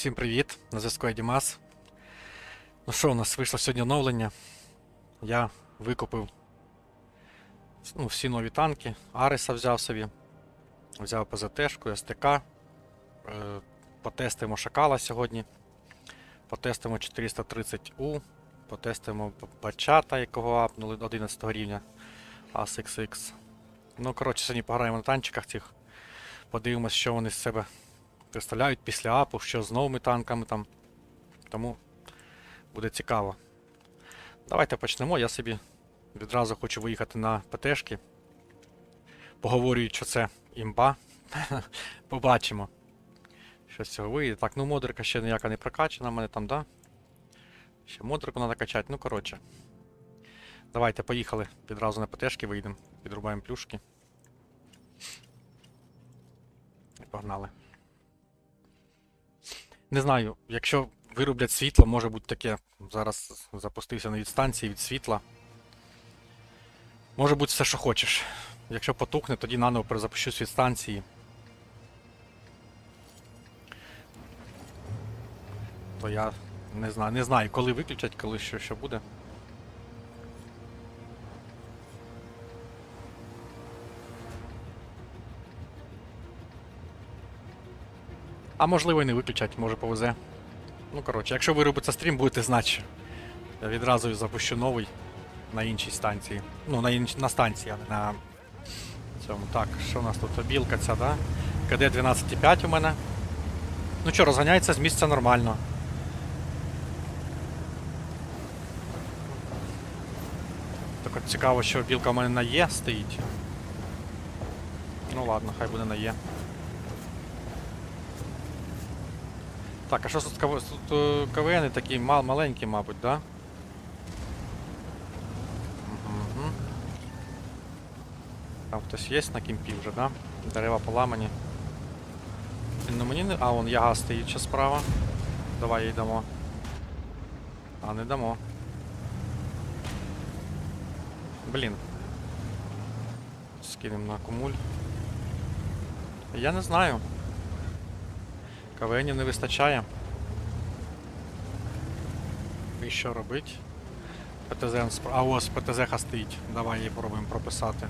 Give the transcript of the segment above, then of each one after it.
Всім привіт! На зв'язку я Дімас. Ну що, у нас вийшло сьогодні оновлення. Я викупив ну, всі нові танки. Ариса взяв собі. Взяв ПЗТшку, СТК. Е, потестимо Шакала сьогодні. Потестимо 430U. Потестимо Бачата, якого апнули 11 рівня ASXX. Ну, коротше, сьогодні пограємо на танчиках цих. Подивимось, що вони з себе представляють після апу, що з новими танками там. Тому буде цікаво. Давайте почнемо. Я собі відразу хочу виїхати на ПТшки. Поговорюють, що це імба. Побачимо. Що з цього вийде. Так, ну модерка ще ніяка не прокачана, в мене там, да? Ще модерку треба качати, ну коротше. Давайте, поїхали. Відразу на ПТшки вийдемо. Підрубаємо плюшки. І погнали. Не знаю, якщо вироблять світло, може бути таке. Зараз запустився на відстанції від світла. Може бути все, що хочеш. Якщо потухне, тоді наново перезапущусь від станції. То я не знаю, не знаю, коли виключать, коли що, що буде. А можливо і не виключать, може повезе. Ну коротше, якщо виробиться стрім, будете знати, я відразу запущу новий на іншій станції. Ну, на інш... на станції, а не на цьому. Так, що у нас тут білка ця, да? КД 12,5 у мене. Ну що, розганяється з місця нормально. Так от цікаво, що білка у мене на Є стоїть. Ну ладно, хай буде на Є. Так, а що тут е, КВН такі мал... маленькі, мабуть, да? Угу. Там хтось є на кімпі вже, да? Дерева поламані. Ну мені не. А, вон яга стоїть ще справа. Давай їй дамо. А, не дамо. Блін. Скинемо на акумуль. Я не знаю. КВНів не вистачає. І що робить? ПТЗ А ось ПТЗ стоїть. Давай її пробуємо прописати.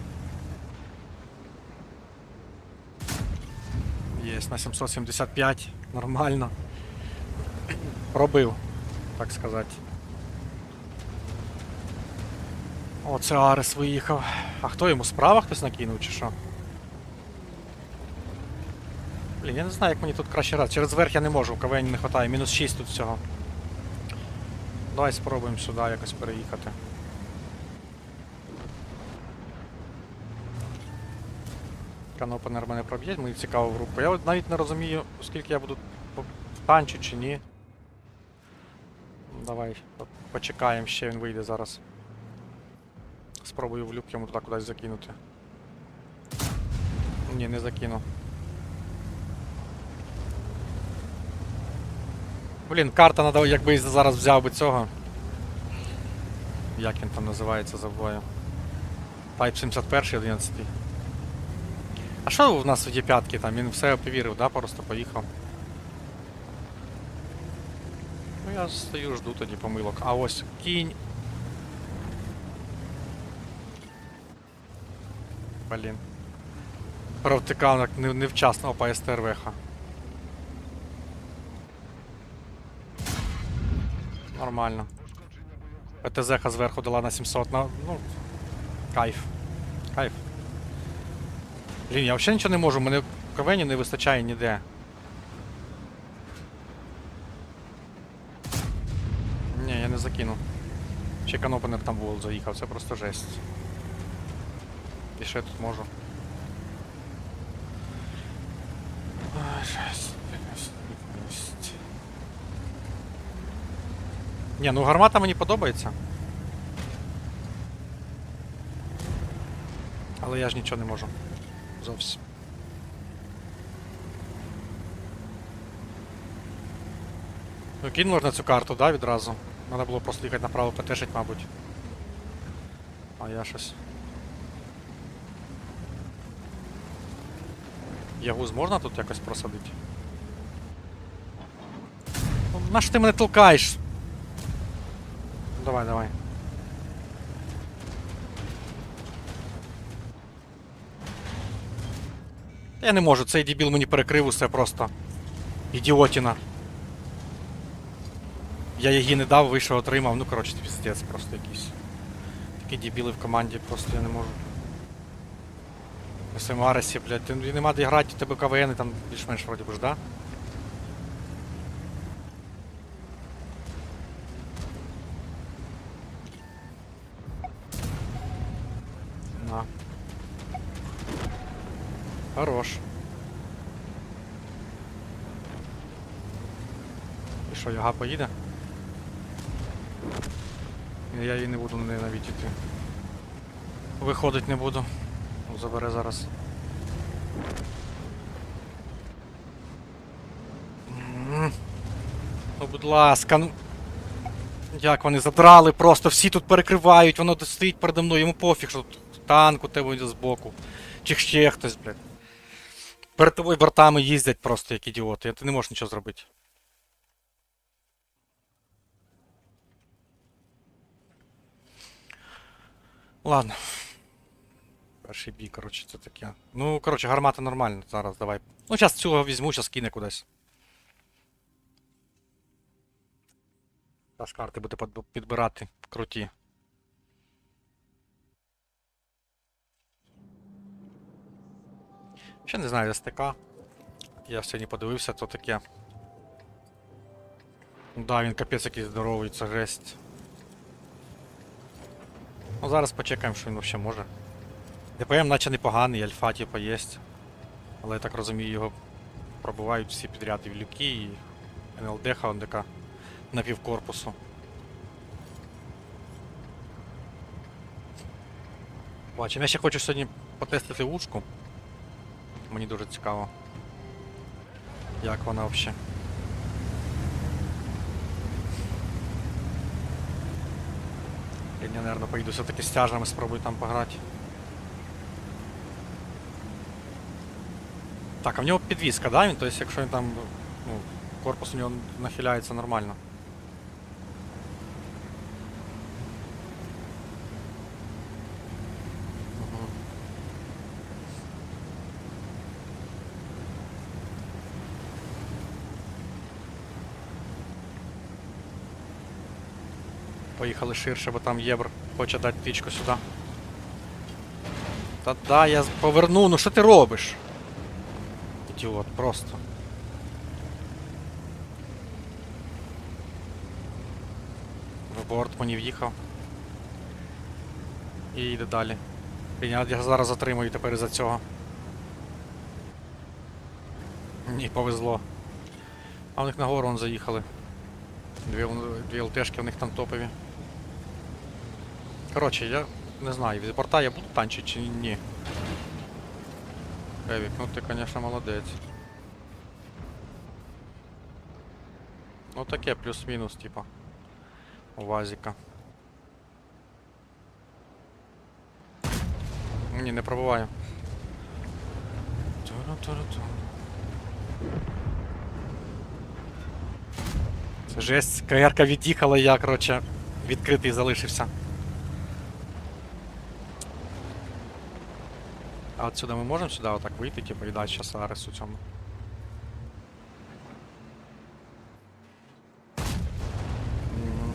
Єсть на 775. Нормально. Пробив, так сказати. О, це Арес виїхав. А хто йому справа хтось накинув чи що? Блін, я не знаю, як мені тут краще раз. Через верх я не можу, в КВН не вистачає. Мінус 6 тут всього. Давай спробуємо сюди якось переїхати. Канопенер мене проб'є, мені цікаво в руку. Я навіть не розумію, скільки я буду танчу чи ні. Давай, почекаємо, ще він вийде зараз. Спробую в люк йому туди кудись закинути. Ні, не закину. Блін, карта надо, якби зараз взяв би цього. Як він там називається, забуваю. Type 71 11. А що в нас в є п'ятки там? Він все повірив, да? Просто поїхав. Ну я стою, жду тоді помилок. А ось кінь. Блін. Провтикав не, невчасно по Нормально. ПТЗ зверху дала на 700, на, ну, кайф. Кайф. Блін, я взагалі нічого не можу, мене КВНі не вистачає ніде. Ні, я не закину. Ще канопенер там вол заїхав, це просто жесть. І що я тут можу? Ай, жесть, жесть, жесть. Ні, ну гармата мені подобається. Але я ж нічого не можу. Зовсім. Ну кинь можна цю карту, да, відразу. Треба було просто їхати направо потешить, мабуть. А я щось. Ягуз можна тут якось просадити? На що ти мене толкаєш? Давай, давай. Я не можу, цей дебіл мені перекрив усе просто. Ідіотіна. Я її не дав, вийшов, отримав. Ну, коротше, піздець просто якийсь. Такі дебіли в команді, просто я не можу. На своєму блядь, ти нема де грати, у тебе КВН там більш-менш вроді ж, да? На. Хорош. І що, яга поїде? Я її не буду навіть іти. Виходить не буду. Ну, Забере зараз. Ну, будь ласка, ну. Як вони задрали просто, всі тут перекривають, воно стоїть передо мною, йому пофіг, що тут танк у тебе збоку. Чи ще хтось, блядь. Перед тобою бортами їздять просто як ідіоти, ти не можеш нічого зробити. Ладно. Перший бій, коротше, це таке. Ну, коротше, гармата нормальна. Зараз давай. Ну, зараз цього візьму, зараз кине кудись. Зараз карти буде підбирати. Круті. Ще не знаю, СТК. Я сьогодні подивився, то таке. Ну Да, він капець якийсь здоровий, це жесть. Ну зараз почекаємо, що він взагалі може. ДПМ наче непоганий, альфа типа є. Але я так розумію, його пробувають всі підряд і в і НЛД ХНДК на півкорпусу. Бачимо, я ще хочу сьогодні потестити ушку. Мені дуже цікаво. Як вона взагалі. Я, наверное, поїду все-таки з тяжами, спробую там пограти. Так, а в нього підвізка, да? Він, тобто, якщо він там, ну, корпус у нього нахиляється нормально. Поїхали ширше, бо там євр хоче дати тичку сюди. Та да, я поверну, ну що ти робиш? Ідіот, просто. В борт мені в'їхав. І йде далі. Я зараз затримую тепер із-за цього. Ні, повезло. А в них нагору вон заїхали. Дві, дві ЛТшки в них там топові. Коротше, я не знаю, від борта я буду танчити чи ні. Евік, ну ти, конечно, молодець. Ну таке, плюс-мінус, типа. У Вазіка. Ні, не пробуваю. Жесть, КР-ка від'їхала, я, короче, відкритий залишився. А отсюда ми можемо сюди отак вийти, типу, і дати щас Аресу цьому. Мгм.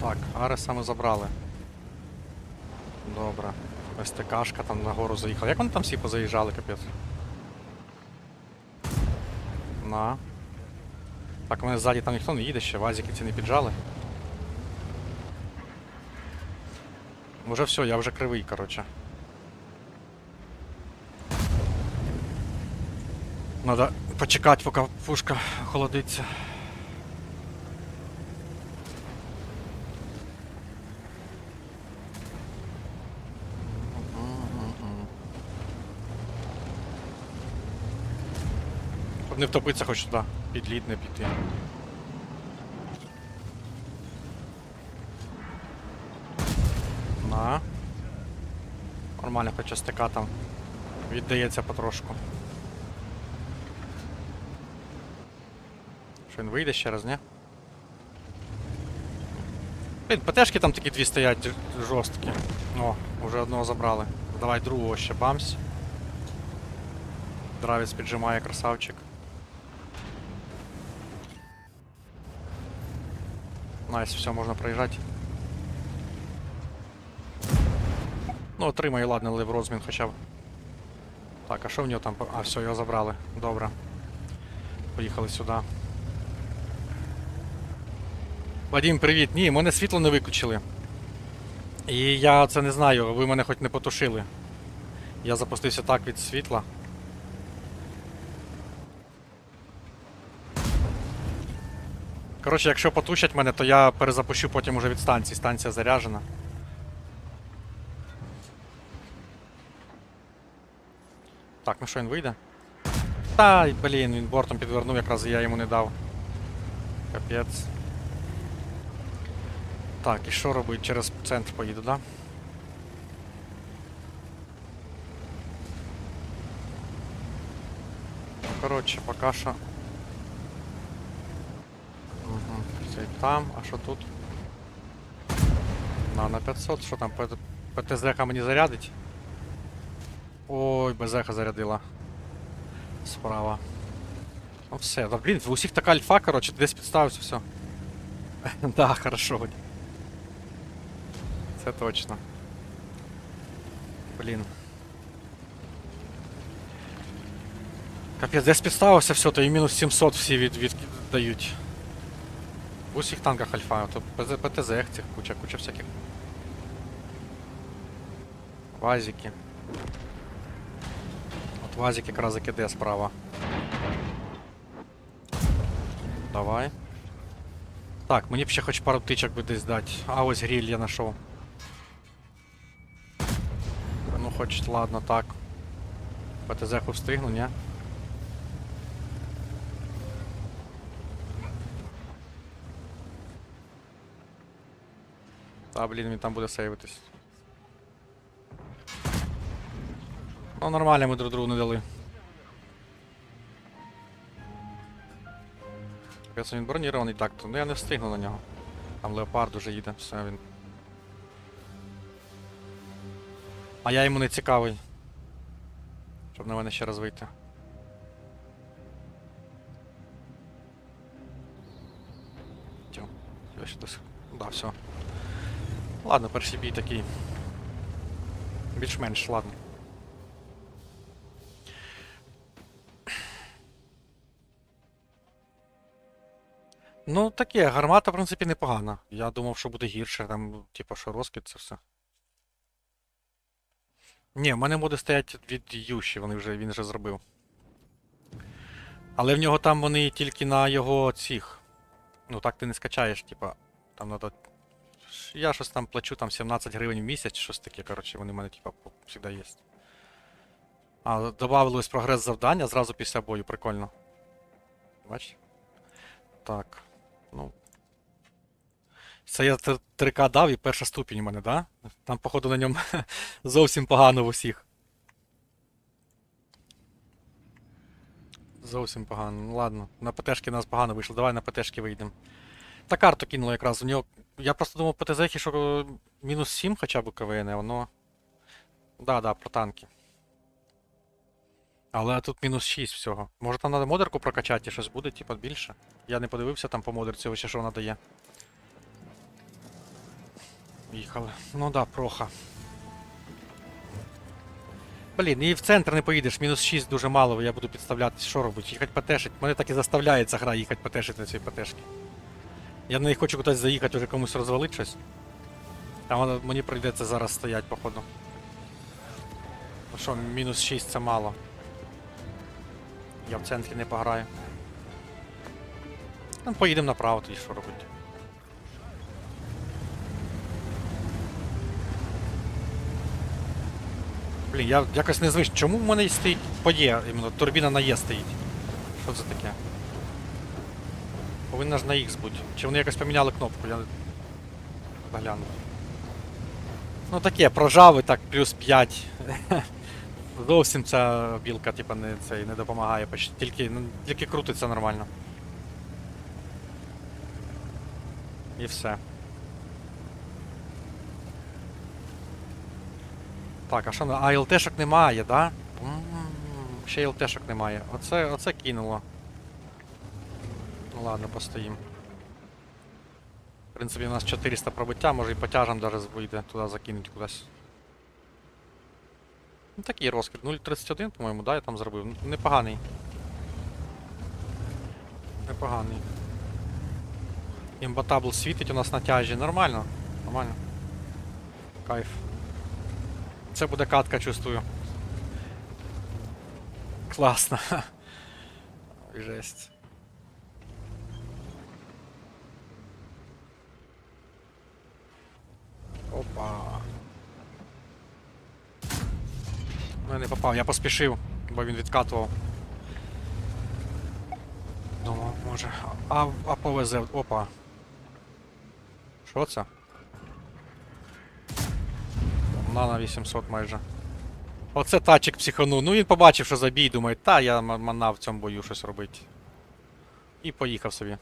Так, Ареса ми забрали. Добре. СТКшка там нагору заїхала. Як вони там всі позаїжджали, капець? На. Так, мене ззаді там ніхто не їде ще, вазіки ці не піджали. Уже все, я вже кривий, короче. Надо почекати, поки пушка холодиться. Щоб не втопитися хоч туди, під лід не піти. На. Нормально, хоча стика там віддається потрошку. Що він вийде ще раз, ні? Блін, ПТшки там такі дві стоять жорсткі. О, вже одного забрали. Давай другого ще бамсь. Дравець піджимає красавчик. Найс, все, можна проїжджати. Ну, отримай, ладно, лив розмін хоча б. Так, а що в нього там? А, все, його забрали. Добре. Поїхали сюди. Вадим, привіт. Ні, мене світло не виключили. І я це не знаю, ви мене хоч не потушили. Я запустився так від світла. Коротше, якщо потушать мене, то я перезапущу потім уже від станції. Станція заряджена. Так, ну що він вийде? Та, блін, він бортом підвернув, якраз і я йому не дав. Капець. Так, і що робить? Через центр поїду, да? Ну, коротше, поки що. Угу, цей там, а що тут? На, на 500, що там, ПТЗ мені зарядить? Ой, БЗХ зарядила. Справа. Ну все, да блін, у всіх така альфа, коротше, ти десь підставився, все. да, хорошо. Це точно. Блін. Капець, десь підставився все, то і мінус 700 всі від, віддають. В усіх танках альфа, то ПТЗ цих куча, куча всяких. Вазики. От Вазик якраз іде справа. Давай. Так, мені б ще хоч пару птичок би десь дати. А ось гриль я знайшов. Ну хоч ладно, так. ПТЗ-ху встигну, ні? Та, блін, він там буде сейвитись. Ну нормально ми друг другу не дали. Капець, він бронірований так, то ну я не встигну на нього. Там леопард уже їде, все він. А я йому не цікавий. Щоб на мене ще раз вийти. Тьо, я ще десь. Да, все. Ладно, перший бій такий. Більш-менш, ладно. Ну, таке, гармата, в принципі, непогана. Я думав, що буде гірше, там, типу, що розкид, це все. Ні, в мене моди стоять від Юші, вони вже, він вже зробив. Але в нього там вони тільки на його цих. Ну так ти не скачаєш, типа. Там надо. Я щось там плачу там 17 гривень в місяць, щось таке, коротше, вони в мене, типа, завжди є. А, добавилось прогрес завдання зразу після бою, прикольно. Бачиш? Так. Ну. Це я 3К дав і перша ступінь у мене, да? Там, походу, на ньому зовсім погано в усіх. Зовсім погано. Ну ладно, на ПТшки нас погано вийшло. Давай на ПТшки вийдемо. Та карту кинуло якраз. У нього. Я просто думав по ТЗ, що е, мінус 7 хоча б КВН, а воно. Да, да, про танки. Але тут мінус 6 всього. Може там треба модерку прокачати, і щось буде, типа більше. Я не подивився там по модерці, ще що вона дає. Їхали. Ну да, проха. Блін, і в центр не поїдеш, мінус 6 дуже мало, я буду підставлятись, що робити? Їхать потешить. Мене так і заставляє ця гра їхати потешити на цій потешки. Я неї хочу кудись заїхати, вже комусь розвалить щось. Воно- мені прийдеться зараз стоять, походу. Ну що, мінус 6 це мало. Я в центрі не пограю. Ну, поїдемо направо, тоді що робити. Блін, я якось не звич. Чому в мене стоїть по Є, іменно турбіна на Є стоїть? Що це таке? Повинна ж на X бути. Чи вони якось поміняли кнопку, я не догляну. Ну таке, прожави так, плюс 5. Зовсім ця білка, типа, не, цей, не допомагає, почти, тільки, ну, тільки крутиться нормально. І все. Так, а що на. А ЛТшок немає, да? Ще ЛТшок немає. Оце, оце кинуло. Ну ладно, постоїм. В принципі, у нас 400 пробиття, може і потяжем даже вийде туди закинуть кудись. Ну такий розкид. 0.31, по-моєму, да, я там зробив. Ну, Непоганий. Непоганий. Імбатабл світить у нас на тяжі. Нормально. Нормально. Кайф. Це буде катка, чувствую. Класно. Жесть. Опа. Ну не попав, я поспішив, бо він відкатував. Думав, може. А, а повезе. Опа. Що це? Нана 800 майже. Оце тачик психанув. Ну він побачив, що забій, думає, та я м- мана в цьому бою щось робить. І поїхав собі.